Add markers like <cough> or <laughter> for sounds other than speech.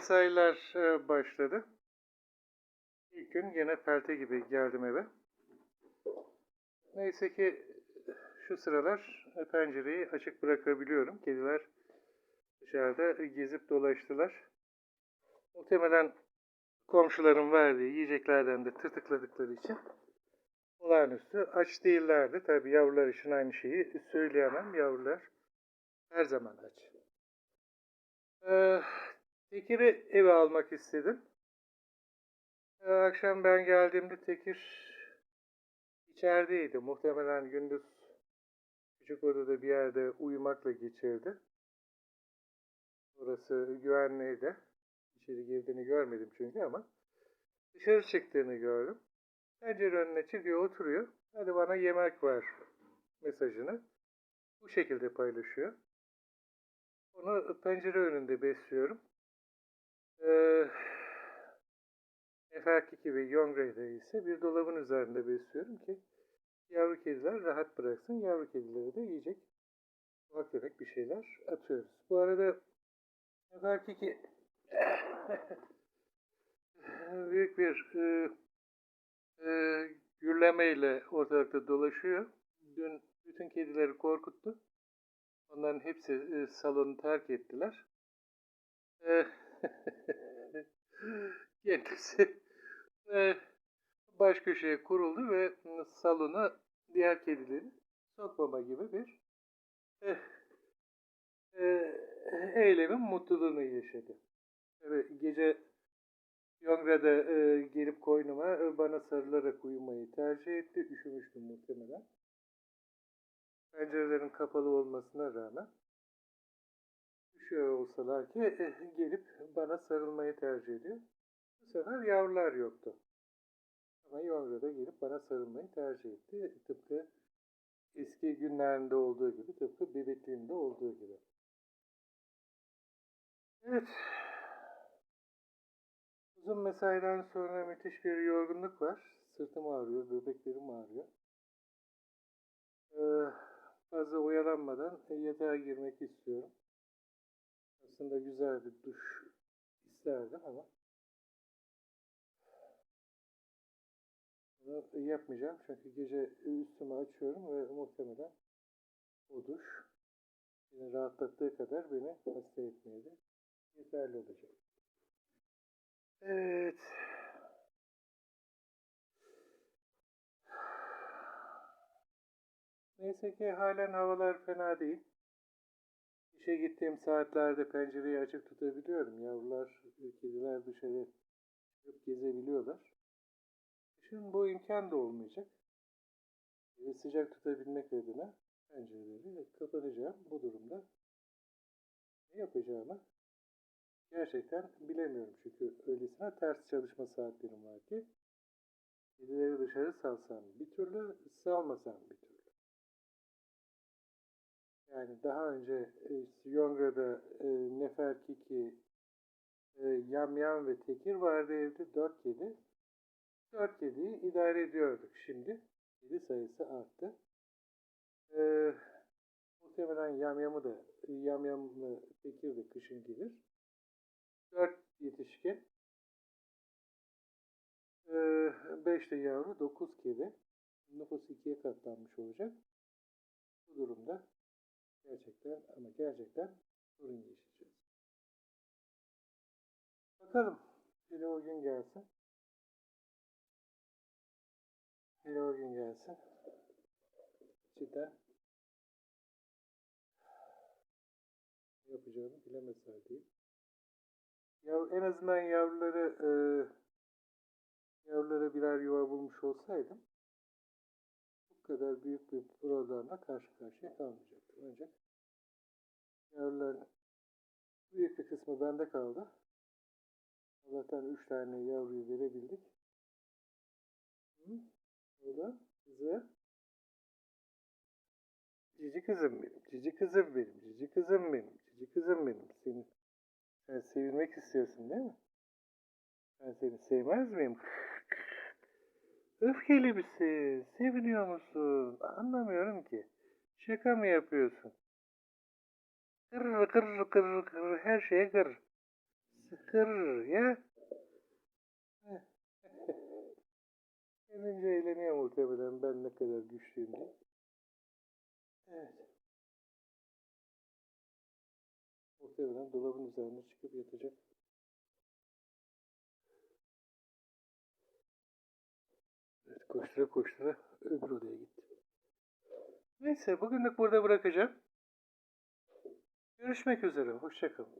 mesailer e, başladı. İlk gün yine pelte gibi geldim eve. Neyse ki şu sıralar pencereyi açık bırakabiliyorum. Kediler dışarıda gezip dolaştılar. Muhtemelen komşuların verdiği yiyeceklerden de tırtıkladıkları için olağanüstü aç değillerdi. Tabi yavrular için aynı şeyi söyleyemem. Yavrular her zaman aç. Ee, Tekir'i eve almak istedim. Ee, akşam ben geldiğimde Tekir içerideydi. Muhtemelen gündüz küçük odada bir yerde uyumakla geçirdi. Orası güvenliydi. İçeri girdiğini görmedim çünkü ama dışarı çıktığını gördüm. Pencere önüne çıkıyor, oturuyor. Hadi bana yemek ver mesajını. Bu şekilde paylaşıyor. Onu pencere önünde besliyorum. Ee, Neferkiki ve Yongray'da ise bir dolabın üzerinde besliyorum ki yavru kediler rahat bıraksın. Yavru kedileri de yiyecek ufak tefek bir şeyler atıyoruz. Bu arada Neferkiki <laughs> büyük bir e, e, gürlemeyle ortalıkta dolaşıyor. Dün bütün kedileri korkuttu. Onların hepsi e, salonu terk ettiler. E, <laughs> kendisi e, baş köşeye kuruldu ve salona diğer kedileri sokmama gibi bir e, e, eylemin mutluluğunu yaşadı. Tabii gece Yongra'da e, gelip koynuma e, bana sarılarak uyumayı tercih etti. Üşümüştüm muhtemelen. Pencerelerin kapalı olmasına rağmen üşüyor olsalar ki e, gelip bana sarılmayı tercih ediyor. Bu sefer yavrular yoktu. Ama Yongra'da gelip bana sarılmayı tercih etti. Tıpkı eski günlerinde olduğu gibi, tıpkı bebekliğinde olduğu gibi. Evet. Uzun mesaiden sonra müthiş bir yorgunluk var. Sırtım ağrıyor, böbreklerim ağrıyor. Ee, fazla oyalanmadan yatağa girmek istiyorum. Aslında güzel bir duş isterdim ama bunu yapmayacağım çünkü gece üstümü açıyorum ve muhtemelen o duş beni rahatlattığı kadar beni hasta etmeye de yeterli olacak. Evet. Neyse ki halen havalar fena değil. İşe gittiğim saatlerde pencereyi açık tutabiliyorum. Yavrular, kediler dışarı çıkıp gezebiliyorlar. Kışın bu imkan da olmayacak. Evi sıcak tutabilmek adına pencereleri kapatacağım. Bu durumda ne yapacağımı gerçekten bilemiyorum. Çünkü öylesine ters çalışma saatlerim var ki kedileri dışarı salsam bir türlü, salmasam bir türlü. Yani daha önce e, Yongra'da e, Neferkiki, e, Yamyam ve Tekir vardı evde. Dört kedi. Dört kediyi idare ediyorduk şimdi. Kedi sayısı arttı. E, muhtemelen Yamyam'ı da Yamyam'la Tekir de kışın gelir. Dört yetişkin. E, beş de yavru, dokuz kedi. Nüfus ikiye katlanmış olacak. Bu durumda Gerçekten ama gerçekten sorun yaşayacağız. Bakalım. Hele o gün gelsin. Hele o gün gelsin. Cidden ne yapacağımı bilemez haldeyim. Ya en azından yavruları e, yavrulara birer yuva bulmuş olsaydım kadar büyük bir problemle karşı karşıya kalmayacaktım. Ancak yavruların büyük bir kısmı bende kaldı. Allah'tan üç tane yavruyu verebildik. Hı? Orada kızı. Cici kızım benim, cici kızım benim, cici kızım benim, cici kızım benim. Seni, sen sevilmek istiyorsun değil mi? Ben seni sevmez miyim? Öfkeli misin? Seviniyor musun? Anlamıyorum ki. Şaka mı yapıyorsun? Kır kır kır kır her şeye kır. Sıkır ya. <laughs> Kendince eğleniyor muhtemelen ben ne kadar güçlüyüm diye. Evet. Muhtemelen dolabın üzerine çıkıp yatacak. Koştura koştura öbür odaya gitti. Neyse bugünlük burada bırakacağım. Görüşmek üzere. Hoşçakalın.